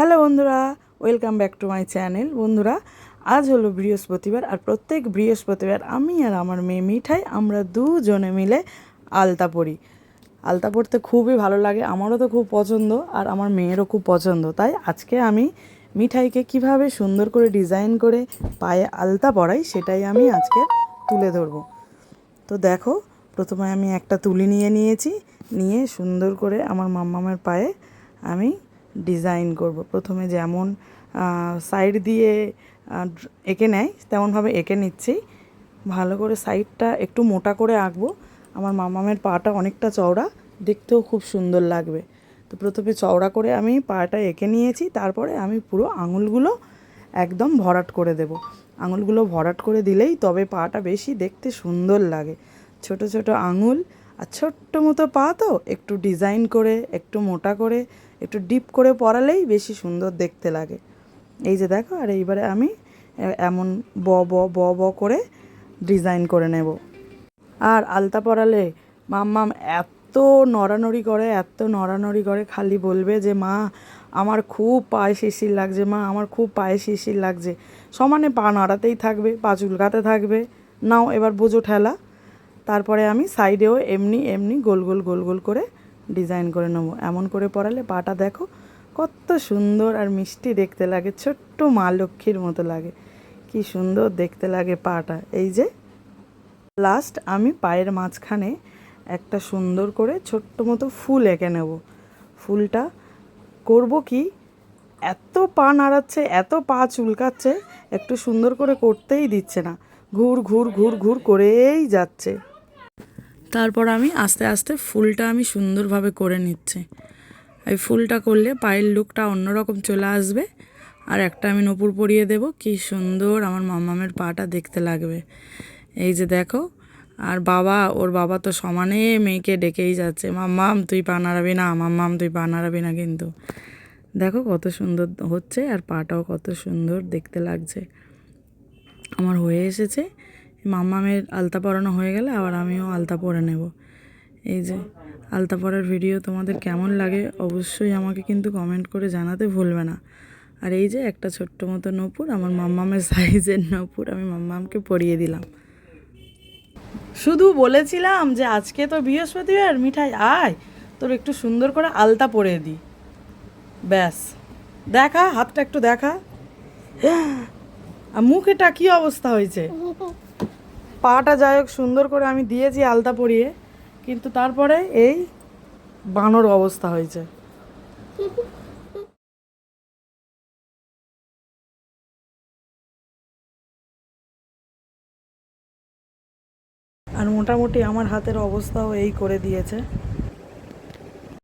Hello বন্ধুরা, welcome back to my channel. বন্ধুরা, আজ হলো বৃহস্পতিবার আর প্রত্যেক বৃহস্পতিবার আমি আর আমার মেয়ে মিঠাই আমরা দুজনে মিলে আলতা পরি। আলতা পরতে খুবই ভালো লাগে, আমারও তো খুব পছন্দ আর আমার মেয়েরও খুব পছন্দ। তাই আজকে আমি মিঠাইকে কীভাবে সুন্দর করে ডিজাইন করে পায়ে আলতা পরাই সেটাই আমি আজকে তুলে ধরবো। তো দেখো, প্রথমে আমি একটা তুলি নিয়ে নিয়েছি, নিয়ে সুন্দর করে আমার মাম্মামের পায়ে আমি ডিজাইন করব। প্রথমে যেমন সাইড দিয়ে এঁকে নেয়, তেমনভাবে এঁকে নিচ্ছি। ভালো করে সাইডটা একটু মোটা করে আঁকবো। আমার মামামের পাটা অনেকটা চওড়া, দেখতেও খুব সুন্দর লাগবে। তো প্রথমে চওড়া করে আমি পাটা এঁকে নিয়েছি, তারপরে আমি পুরো আঙুলগুলো একদম ভরাট করে দেব। আঙুলগুলো ভরাট করে দিলেই তবে পাটা বেশি দেখতে সুন্দর লাগে। ছোট ছোট আঙুল, আর ছোট্ট মতো পা তো একটু ডিজাইন করে, একটু মোটা করে একটু ডিপ করে পরালেই বেশি সুন্দর দেখতে লাগে। এই যে দেখো, আর এইবারে আমি এমন ব ব ব ব করে ডিজাইন করে নেব। আর আলতা পরালে মাম্মাম এত নড়ানড়ি করে, এত নড়ানড়ি করে খালি বলবে যে, মা, আমার খুব পায়ে শিশির লাগছে, মা, আমার খুব পায়ে শিশির লাগছে। সমানে পা নাড়াতেই থাকবে, পা চুলকাতে থাকবে। নাও, এবার বোঝো ঠেলা। তারপরে আমি সাইডেও এমনি এমনি গোল গোল গোল গোল করে ডিজাইন করে নেব। এমন করে পরালে পাটা দেখো কত সুন্দর আর মিষ্টি দেখতে লাগে, ছোট্ট মা লক্ষ্মীর মতো লাগে। কি সুন্দর দেখতে লাগে পাটা। এই যে লাস্ট আমি পায়ের মাঝখানে একটা সুন্দর করে ছোট্ট মতো ফুল এঁকে নেব। ফুলটা করব কি? এত পা নাড়াচ্ছে, এত পা চুলকাচ্ছে, একটু সুন্দর করে করতেই দিচ্ছে না। ঘুর ঘুর ঘুর ঘুর করেই যাচ্ছে। তারপর আমি আস্তে আস্তে ফুলটা আমি সুন্দরভাবে করে নিচ্ছি। এই ফুলটা করলে পায়ের লুকটা অন্যরকম চলে আসবে। আর একটা আমি নপুর পরিয়ে দেব। কি সুন্দর আমার মামামের পাটা দেখতে লাগবে। এই যে দেখো, আর বাবা, ওর বাবা তো সমানে মেয়েকে ডেকেই যাচ্ছে। মাম্মাম, তুই পা নাড়াবি না, মাম্মাম, তুই পা নাড়াবি না কিন্তু। দেখো কত সুন্দর হচ্ছে, আর পাটাও কত সুন্দর দেখতে লাগছে। আমার হয়ে এসেছে। মাম্মামের আলতা পরানো হয়ে গেলে আবার আমিও আলতা পরে নেব। এই যে, আলতা পরার ভিডিও তোমাদের কেমন লাগে অবশ্যই আমাকে কিন্তু কমেন্ট করে জানাতে ভুলবে না। আর এই যে একটা ছোট্ট মতো নপুর, আমার মাম্মামের সাইজের নপুর আমি মাম্মামকে পরিয়ে দিলাম। শুধু বলেছিলাম যে আজকে তো বৃহস্পতিবার, মিঠাই, আয়, তোর একটু সুন্দর করে আলতা পরে দিই ব্যাস, দেখা, হাতটা একটু দেখা। আর মুখেটা কি অবস্থা হয়েছে? পাটা যাই হোক সুন্দর করে আমি দিয়েছি আলতা পরিয়ে, কিন্তু তারপরে এই বানর অবস্থা হয়েছে। আর মোটামুটি আমার হাতের অবস্থাও এই করে দিয়েছে।